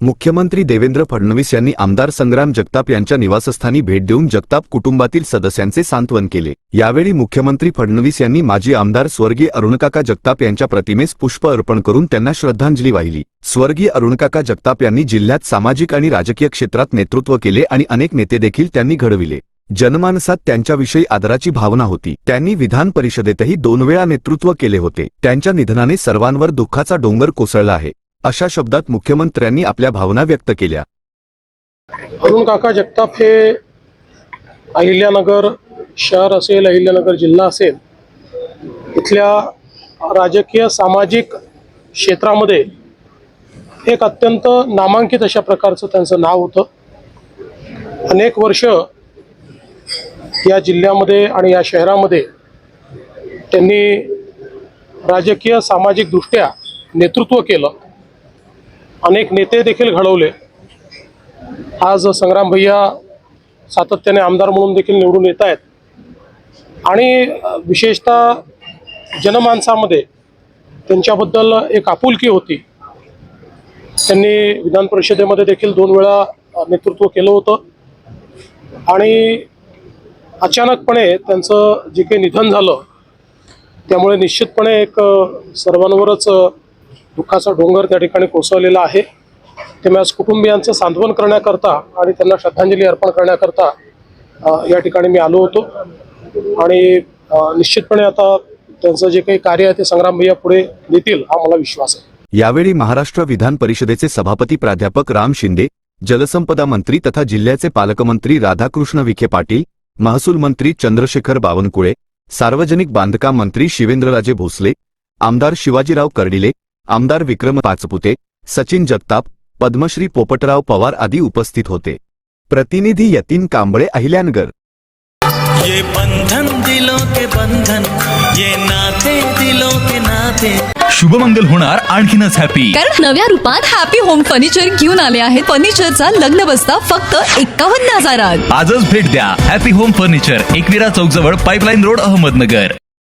मुख्यमंत्री देवेंद्र फडणवीस यांनी आमदार संग्राम जगताप यांच्या निवासस्थानी भेट देऊन जगताप कुटुंबातील सदस्यांचे सांत्वन केले. यावेळी मुख्यमंत्री फडणवीस यांनी माजी आमदार स्वर्गीय अरुणकाका जगताप यांच्या प्रतिमेस पुष्प अर्पण करून त्यांना श्रद्धांजली वाहिली. स्वर्गीय अरुणकाका जगताप यांनी जिल्ह्यात सामाजिक आणि राजकीय क्षेत्रात नेतृत्व केले आणि अनेक नेते देखील त्यांनी घडविले. जनमानसात त्यांच्याविषयी आदराची भावना होती. त्यांनी विधान परिषदेतही दोन वेळा नेतृत्व केले होते. त्यांच्या निधनाने सर्वांवर दुःखाचा डोंगर कोसळला आहे. अशा शब्दात मुख्यमंत्र्यांनी आपल्या भावना व्यक्त केल्या. अरुण काका जगताप हे अहिल्यानगर शहर असेल अहिल्यानगर जिल्हा असेल इथल्या राजकीय सामाजिक क्षेत्रामध्ये एक अत्यंत नामांकित अशा प्रकारचं त्यांचं नाव होतं. अनेक वर्ष या जिल्ह्यामध्ये आणि या शहरामध्ये त्यांनी राजकीय सामाजिकदृष्ट्या नेतृत्व केलं. अनेक नेते देखील घडवले. आज संग्राम भैया सातत्याने आमदार म्हणून देखील निवडून येत आहेत. आणि विशेषतः जनमानसामध्ये त्यांच्याबद्दल एक आपुलकी होती. त्यांनी विधान परिषदेमध्ये देखील दोन वेळा नेतृत्व केलं होतं. आणि अचानकपणे त्यांचं जे काही निधन झालं त्यामुळे निश्चितपणे एक सर्वांवरच दुःखाचा डोंगर त्या ठिकाणी कोसळलेला आहे. त्यामुळे आज कुटुंबियांचं सांत्वन करण्याकरता आणि त्यांना श्रद्धांजली अर्पण करण्याकरता या ठिकाणी मी आलो होतो. आणि निश्चितपणे आता त्यांचं जे काही कार्य आहे ते संग्रामभैया पुढे देतील हा मला विश्वास आहे. यावेळी महाराष्ट्र विधान परिषदेचे सभापती प्राध्यापक राम शिंदे जलसंपदा मंत्री तथा जिल्ह्याचे पालकमंत्री राधाकृष्ण विखे पाटील महसूल मंत्री चंद्रशेखर बावनकुळे सार्वजनिक बांधकाम मंत्री शिवेंद्रराजे भोसले आमदार शिवाजीराव कर्डिले आमदार विक्रम पाचपुते सचिन जगताप पद्मश्री पोपटराव पवार आदी उपस्थित होते. प्रतिनिधी यतीन कांबळे अहिल्यानगर. ये बंधन दिलों के बंधन ये नाते दिलों के नाते. शुभमंगल होणार आणखीनच हॅपी कारण नव्या रूपात हॅपी होम फर्निचर घेऊन आले आहेत. फर्निचरचा लग्न बसता फक्त एकावन्न हजारात. आजच भेट द्या. हॅपी होम फर्निचर एकविरा चौक जवळ पाईपलाईन रोड अहमदनगर.